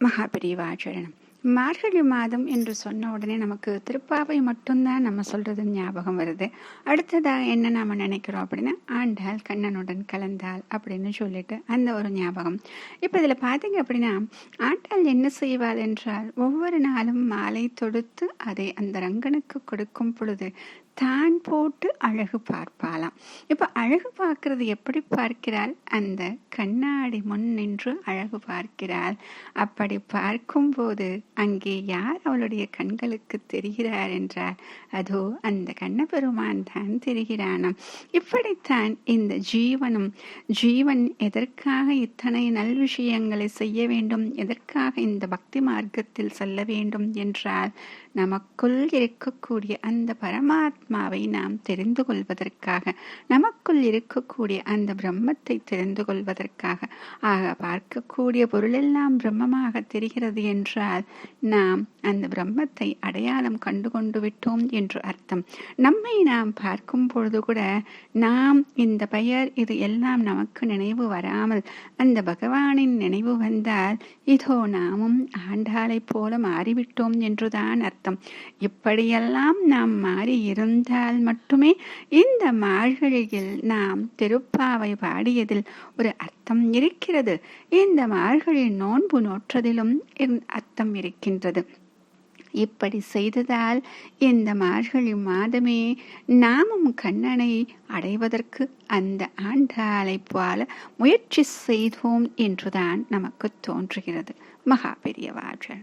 મહાપરિવારચરણ மார்கழி மாதம் என்று சொன்ன உடனே நமக்கு திருப்பாவை மட்டும்தான் நம்ம சொல்றது ஞாபகம் வருது. அடுத்ததாக என்ன நாம நினைக்கிறோம் அப்படின்னா ஆண்டாள் கண்ணனுடன் கலந்தாள் அப்படின்னு சொல்லிட்டு அந்த ஒரு ஞாபகம். இப்போ இதில் பார்த்தீங்க அப்படின்னா ஆண்டாள் என்ன செய்வாள் என்றால் ஒவ்வொரு நாளும் மாலை தொடுத்து அதை அந்த ரங்கனுக்கு கொடுக்கும் பொழுது தான் போட்டு அழகு பார்ப்பாளாம். இப்போ அழகு பார்க்கறது எப்படி பார்க்கிறாள்? அந்த கண்ணாடி முன் நின்று அழகு பார்க்கிறாள். அப்படி பார்க்கும்போது அங்கே யார் அவளுடைய கண்களுக்கு தெரிகிறார் என்றால் அதோ அந்த கண்ணபெருமான் தான் தெரிகிறானாம். இப்படித்தான் இந்த ஜீவனும் ஜீவன் எதற்காக இத்தனை நல் விஷயங்களை செய்ய வேண்டும் எதற்காக இந்த பக்தி மார்க்கத்தில் செல்ல வேண்டும் என்றால் நமக்குள் இருக்கக்கூடிய அந்த பரமாத்மாவை நாம் தெரிந்து கொள்வதற்காக நமக்குள் இருக்கக்கூடிய அந்த பிரம்மத்தை தெரிந்து கொள்வதற்காக ஆக பார்க்கக்கூடிய பொருளெல்லாம் பிரம்மமாக தெரிகிறது என்றால் நாம் அந்த பிரம்மத்தை அடையாளம் கண்டு கொண்டு விட்டோம் என்று அர்த்தம். நம்மை நாம் பார்க்கும் பொழுது கூட நாம் இந்த பெயர் இது எல்லாம் நமக்கு நினைவு வராமல் அந்த பகவானின் நினைவு வந்தால் இதோ நாமும் ஆண்டாளைப் போல மாறிவிட்டோம் என்றுதான் அர்த்தம். இப்படியெல்லாம் நாம் மாறி இருந்தால் மட்டுமே இந்த மார்கழியில் நாம் திருப்பாவை பாடியதில் ஒரு அர்த்தம் இருக்கிறது. இந்த மார்கழி நோன்பு நோற்றதிலும் அர்த்தம் இருக்கிறது. இருக்கின்றது. இப்படி செய்ததால் இந்த மார்கழி மாதமே நாமும் கண்ணனை அடைவதற்கு அந்த ஆண்டாளைப் போல முயற்சி செய்தோம் என்றுதான் நமக்கு தோன்றுகிறது. மகா வாழ்கள்